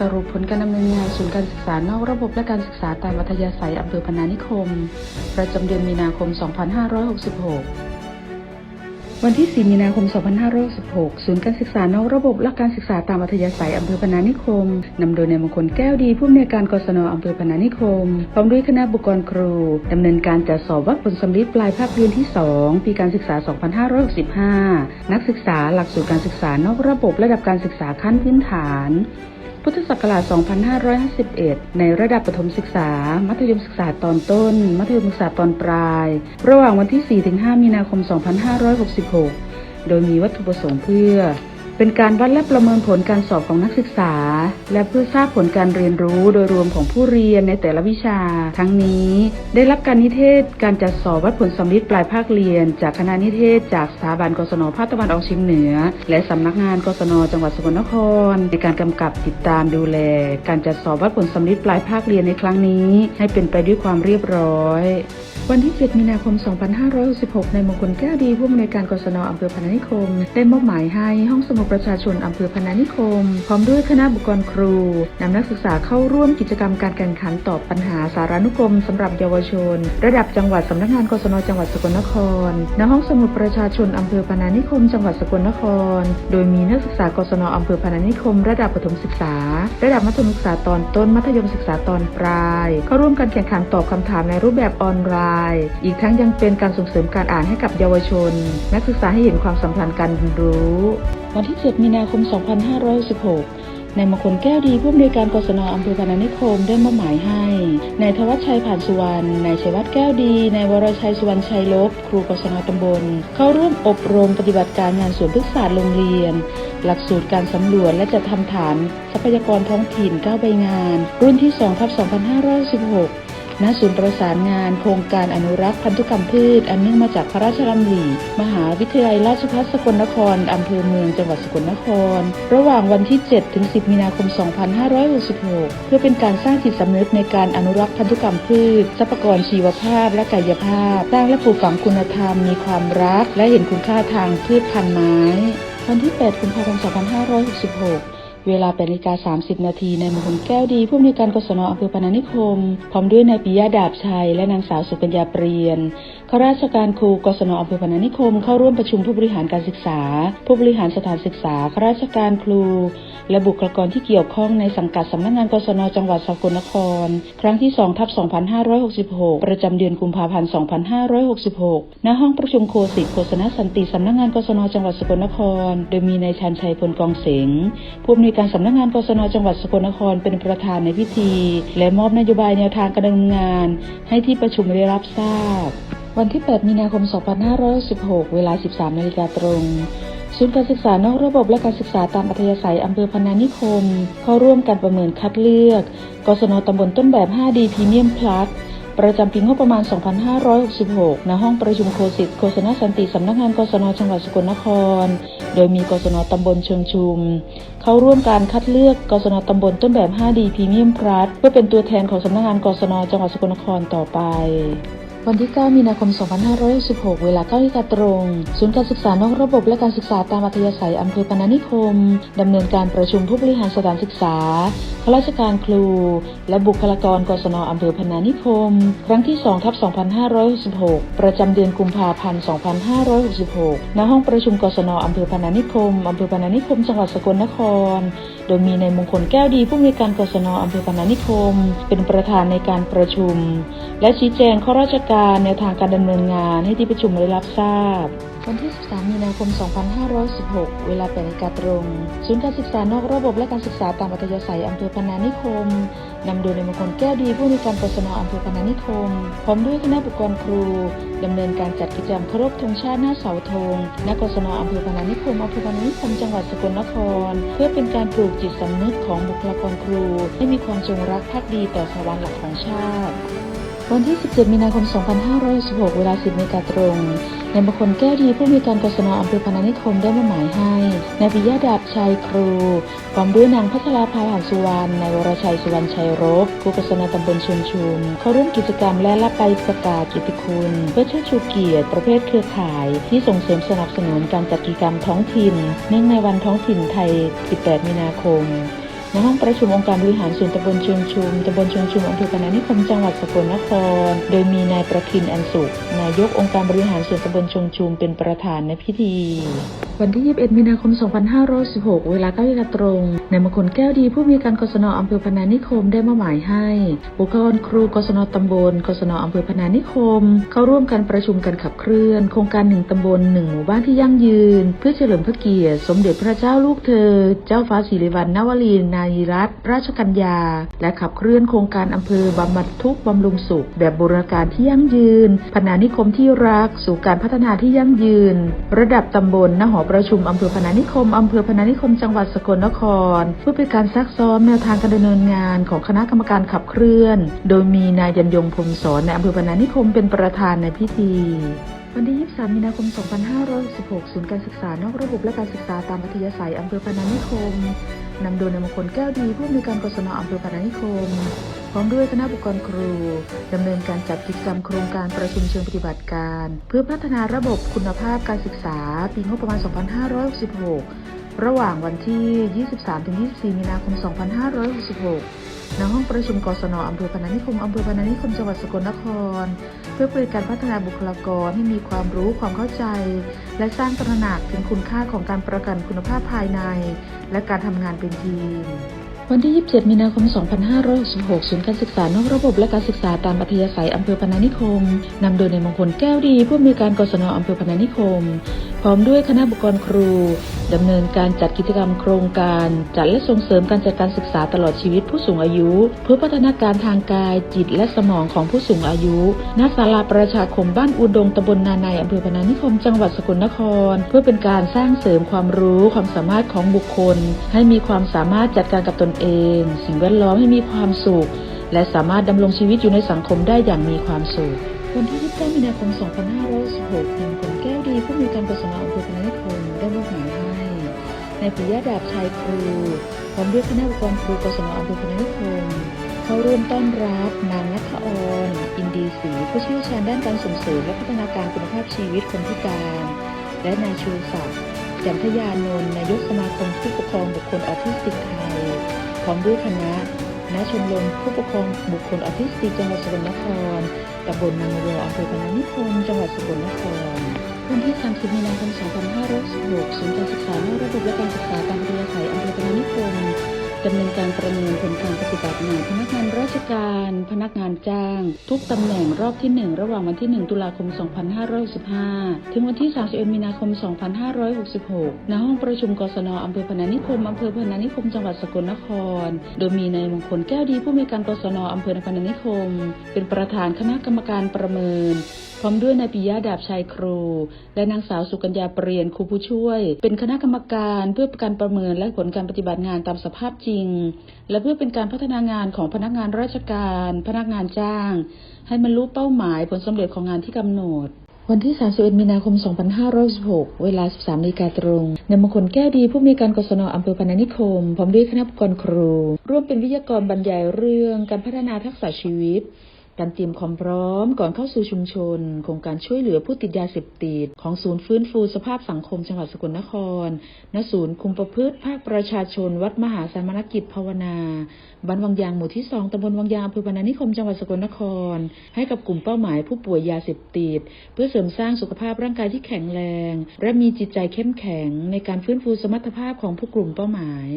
สรุปผลการดำเนินงานศูนย์การศึกษานอกระบบและการศึกษาตามอัธยาศัยอำเภอพนานิคม ประจำเดือนมีนาคม 2566 วันที่ 4 มีนาคม 2566 ศูนย์การศึกษานอกระบบและการศึกษาตามอัธยาศัยอำเภอพนานิคม นำโดยนายมงคลแก้วดีผู้อำนวยการกศนอำเภอพนานิคม พร้อมด้วยคณะบุคคลครูดำเนินการจัดสอบวัดผลสำลิดปลายภาคเรียนที่ 2 ปีการศึกษา 2565 นักศึกษาหลักสูตรการศึกษานอกระบบระดับการศึกษาขั้นพื้นฐาน พุทธศักราช 2551 ในระดับประถมศึกษา มัธยมศึกษาตอนต้น มัธยมศึกษาตอนปลาย ระหว่างวันที่ 4-5 มีนาคม 2566 โดยมีวัตถุประสงค์เพื่อ เป็นการวัดและประเมินผลการสอบของนักศึกษา และเพื่อทราบผลการเรียนรู้โดยรวมของผู้เรียนในแต่ละวิชา ทั้งนี้ ได้รับการนิเทศการจัดสอบวัดผลสำลิดปลายภาคเรียน จากคณะนิเทศ จากสถาบันกศนภาคตะวันออกเฉียงเหนือ และสำนักงานกศนจังหวัดสกลนคร ในการกำกับติดตามดูแล การจัดสอบวัดผลสำลิดปลายภาคเรียนในครั้งนี้ ให้เป็นไปด้วยความเรียบร้อย วันที่ 7 มีนาคม 2566 ในมงคลแก้วดีผู้อำนวยการกศนอำเภอพนานิคม ได้มอบหมายให้ห้องสมุดประชาชนอำเภอพนานิคม พร้อมด้วยคณะบุคคลครูนำนักศึกษาเข้าร่วมกิจกรรมการแข่งขันตอบปัญหาสารานุกรมสำหรับเยาวชน ระดับจังหวัดสำนักงานกศนจังหวัดสกลนครณห้องสมุดประชาชนอำเภอพนานิคม จังหวัดสกลนคร โดยมีนักศึกษากศนอำเภอพนานิคม ระดับประถมศึกษา ระดับมัธยมศึกษาตอนต้นมัธยมศึกษาตอนปลาย เข้าร่วมการแข่งขันตอบคำถามในรูปแบบออนไลน์อีกทั้งยังเป็นการส่งเสริมการอ่านให้กับเยาวชน นักศึกษาให้เห็นความสัมพันธ์การเรียนรู้ วันที่ 7 มีนาคม 2516นายมงคลแก้วดีผู้อำนวยการกศนอำเภอพนานิคมได้มอบหมายให้นายธวัชชัยผ่านสุวรรณนายชัยวัฒน์แก้วดีนายวรชัยสุวรรณชัยลบครูกศนตำบล เข้าร่วมอบรมปฏิบัติการงานสวนพฤกษศาสตร์โรงเรียน หลักสูตรการสำรวจและจัดทำฐาน ทรัพยากรท้องถิ่น 9 ใบงาน รุ่นที่2ทับ2516 ณศูนย์ประสานงานโครงการอนุรักษ์พันธุกรรมพืช อันเนื่องมาจากพระราชดำริมหาวิทยาลัยราชภัฏสกลนครอำเภอเมืองจังหวัดสกลนคร ระหว่างวันที่ 7 ถึง 10 มีนาคม 2566 เพื่อเป็นการสร้างจิตสำนึกในการอนุรักษ์พันธุกรรมพืชทรัพยากรชีวภาพและกายภาพสร้างและปลูกฝังคุณธรรม มีความรัก และเห็นคุณค่าทางพืชพันธุ์ไม้ วันที่ 8 กุมภาพันธ์ 2566 เวลา8นาฬิกา30 นาทีนายมงคลแก้วดี ผู้อำนวยการกศนอำเภอพนานิคม พร้อมด้วยนายปิยะดาบชัย และนางสาวสุกัญญาเปรียนข้าราชการครูกศนอำเภอพนานิคม เข้าร่วมประชุมผู้บริหารการศึกษา ผู้บริหารสถานศึกษาข้าราชการครู และบุคลากรที่เกี่ยวข้องในสังกัดสำนักงานกศนจังหวัดสกลนคร ครั้งที่2ทับ2566 ประจำเดือนกุมภาพันธ์ 2566 ณ ห้องประชุมโคสิตโฆษณสันติสำนักงานกศนจังหวัดสกลนคร โดยมีนายชันชัยพลกองเสงผู้อำนวยการสำนักงานกศนจังหวัดสกลนครเป็นประธานในพิธี และมอบนโยบายแนวทางการดำเนินงาน ให้ที่ประชุมได้รับทราบ วันที่ 8 มีนาคม 2516เวลา 13นาฬิกาตรง ศูนย์การศึกษานอกระบบและการศึกษาตามอัธยาศัยอำเภอพนานิคม เข้าร่วมการประเมินคัดเลือก กศนตำบลต้นแบบ 5D พรีเมียมพลัสประจำปีงบประมาณ 2566 ณ ห้องประชุมโคสิตโฆษณสันติ สำนักงานกศนจังหวัดสกลนคร โดยมีกศนตำบลเชิงชุม เข้าร่วมการคัดเลือกกศนตำบลต้นแบบ 5D พรีเมียมพลัสเพื่อเป็นตัวแทนของสำนักงานกศนจังหวัดสกลนครต่อไป วันที่ 9 มีนาคม 2516เวลา9นาฬิกาตรง ศูนย์การศึกษานอกระบบและการศึกษาตามอัธยาศัยอำเภอปนานิคม ดำเนินการประชุมผู้บริหารสถานศึกษา ข้าราชการครู และบุคลากรกศนอำเภอพนานิคม ครั้งที่2ทับ2566 ประจำเดือนกุมภาพันธ์ 2566 ณ ห้องประชุมกศนอำเภอพนานิคมอำเภอพนานิคม จังหวัดสกลนคร โดยมีนายมงคลแก้วดีผู้อำนวยการกศนอำเภอพนานิคม เป็นประธานในการประชุม และชี้แจงข้อราชการแนวทางการดำเนินงานให้ที่ประชุมได้รับทราบ วันที่ 13 มีนาคม 2516 เวลา8นาฬิกาตรง ศูนย์การศึกษานอกระบบและการศึกษาตามอัธยาศัยอำเภอพนานิคม นำโดยนายมงคลแก้วดีผู้อำนวยการกศนอำเภอพนานิคม พร้อมด้วยคณะบุคคลครูดำเนินการจัดกิจกรรมเคารพธงชาติหน้าเสาธงณกศนอำเภอพนานิคมอำเภอพนานิคมจังหวัดสกลนคร เพื่อเป็นการปลูกจิตสำนึกของบุคลากรครู ให้มีความจงรักภักดีต่อสถาบันหลักของชาติ วันที่ 17 มีนาคม 2516เวลา 10นาฬิกาตรงนายมงคลแก้วดีผู้มีการกศนอำเภอพนานิคมได้มาหมายให้ นายปิยะดาบชัยครูพร้อมด้วยนางพัชราภาผานสุวรรณ นายวรชัยสุวรรณชัยรบครูกศนตำบลชุมชุม เข้าร่วมกิจกรรมและรับใบประกาศกิตติคุณ เพื่อเชิดชูเกียรติประเภทเครือข่าย ที่ส่งเสริมสนับสนุนการจัดกิจกรรมท้องถิ่น เนื่องในวันท้องถิ่นไทย 18 มีนาคม ณห้องประชุมองค์การบริหารส่วนตำบลชิงชุมตำบลชิงชุมอำเภอพนานิคมจังหวัดสกลนคร โดยมีนายประคินอันสุข นายกองค์การบริหารส่วนตำบลชิงชุมเป็นประธานในพิธี วันที่ 21 มีนาคม 2516 เวลา9นาฬิกาตรงนายมงคลแก้วดีผู้มีการกศนอำเภอพนานิคมได้มอบหมายให้บุคลากรครูกศนตำบลกศนอำเภอพนานิคม เข้าร่วมการประชุมกันขับเคลื่อน โครงการหนึ่งตำบลหนึ่งหมู่บ้านที่ยั่งยืน เพื่อเฉลิมพระเกียรติ สมเด็จพระเจ้าลูกเธอ เจ้าฟ้าสิริวัณณวลีนารีรัตราชกัญญา และขับเคลื่อนโครงการอำเภอบำบัดทุกบำรุงสุข แบบบูรณาการที่ยั่งยืน พนานิคมที่รัก สู่การพัฒนาที่ยั่งยืน ระดับตำบลณหอประชุมอำเภอพนานิคมอำเภอพนานิคมจังหวัดสกลนคร เพื่อเป็นการซักซ้อมแนวทางการดำเนินงานของคณะกรรมการขับเคลื่อน โดยมีนายยันยงพรมสอนในอำเภอพนานิคมเป็นประธานในพิธีวันที่ 23 มีนาคม 2516ศูนย์การศึกษานอกระบบและการศึกษาตามอัธยาศัยอำเภอพนานิคม นำโดยนายมงคลแก้วดีผู้อำนวยการกศนอำเภอพนานิคม พร้อมด้วยคณะบุคคลครูดำเนินการจัดกิจกรรมโครงการประชุมเชิงปฏิบัติการ เพื่อพัฒนาระบบคุณภาพการศึกษา ปีงบประมาณ 2566 ระหว่างวันที่ 23-24 มีนาคม 2566 ณห้องประชุมกศนอำเภอพนานิคมอำเภอพนานิคมจังหวัดสกลนคร เพื่อเป็นการพัฒนาบุคลากรให้มีความรู้ความเข้าใจ และสร้างตระหนักถึงคุณค่าของการประกันคุณภาพภายใน และการทำงานเป็นทีมวันที่ 27 มีนาคม 2566 ศูนย์การศึกษานอกระบบและการศึกษาตามอัธยาศัยอำเภอพนานิคม นำโดยในายมงคลแก้วดีผู้อำนวยการกศนอำเภอพนานิคม พร้อมด้วยคณะบุคคลครูดำเนินการจัดกิจกรรมโครงการ จัดและส่งเสริมการจัดการศึกษาตลอดชีวิตผู้สูงอายุ เพื่อพัฒนาการทางกายจิตและสมองของผู้สูงอายุณศาลาประชาคมบ้านอุดงตำบลนาในอำเภอพนานิคมจังหวัดสกลนคร เพื่อเป็นการสร้างเสริมความรู้ความสามารถของบุคคล ให้มีความสามารถจัดการกับตนเอง สิ่งแวดล้อมให้มีความสุข และสามารถดำรงชีวิตอยู่ในสังคมได้อย่างมีความสุข วันที่ 29 มีนาคม 2516นายคนแก้วดีผู้มีการกศนอำเภอพนานิคมได้มอบหมายให้นายปิยะดาบชัยครูพร้อมด้วยคณะบุคคลครูกศนอำเภอพนานิคมเข้าร่วมต้อนรับนางนัทออนอินดีศรีผู้เชี่ยวชาญด้านการส่งเสริมและพัฒนาการคุณภาพชีวิตคนพิการ และนายชูศักดิ์จันทยานนท์นายกสมาคมผู้ปกครองบุคคลออทิสติกไทยพร้อมด้วยคณะ ณชมรมผู้ปกครองบุคคลออทิสติกจังหวัดสกลนครตำบลนางวัวอำเภอพนานิคมจังหวัดสกลนครวันที่ 30 มีนาคม 2566ศูนย์การศึกษานอกระบบและการศึกษาตามเรีย ดำเนินการประเมินผลการปฏิบัติงานพนักงานราชการ พนักงานจ้าง ทุกตำแหน่งรอบที่ 1 ระหว่างวันที่ 1 ตุลาคม 2565 ถึงวันที่ 31 มีนาคม 2566 ณ ห้องประชุมกศนอำเภอพนานิคมอำเภอพนานิคม จังหวัดสกลนคร โดยมีนายมงคลแก้วดีผู้มีการกศนอำเภอพนานิคม เป็นประธานคณะกรรมการประเมิน พร้อมด้วยนายปิยะดาบชัยครู และนางสาวสุกัญญาเปรียนครูผู้ช่วย เป็นคณะกรรมการเพื่อการประเมินและผลการปฏิบัติงานตามสภาพจริง และเพื่อเป็นการพัฒนางานของพนักงานราชการ พนักงานจ้าง ให้มันรู้เป้าหมายผลสำเร็จของงานที่กำหนดวันที่ 31 มีนาคม 2516เวลา 13นาฬิกาตรงนายมงคลแก้วดีผู้มีการกศนอำเภอพนานิคม พร้อมด้วยคณะบุคคลครู ร่วมเป็นวิทยากรบรรยายเรื่องการพัฒนาทักษะชีวิต การเตรียมความพร้อมก่อนเข้าสู่ชุมชน โครงการช่วยเหลือผู้ติดยาเสพติดของศูนย์ฟื้นฟูสภาพสังคมจังหวัดสกลนคร ณ ศูนย์คุมประพฤติภาคประชาชน วัดมหาสามนกิจภาวนาบ้านวังยางหมู่ที่2ตำบลวังยางอำเภอพนานิคมจังหวัดสกลนคร ให้กับกลุ่มเป้าหมายผู้ป่วยยาเสพติด เพื่อเสริมสร้างสุขภาพร่างกายที่แข็งแรง และมีจิตใจเข้มแข็งในการฟื้นฟูสมรรถภาพของผู้กลุ่มเป้าหมาย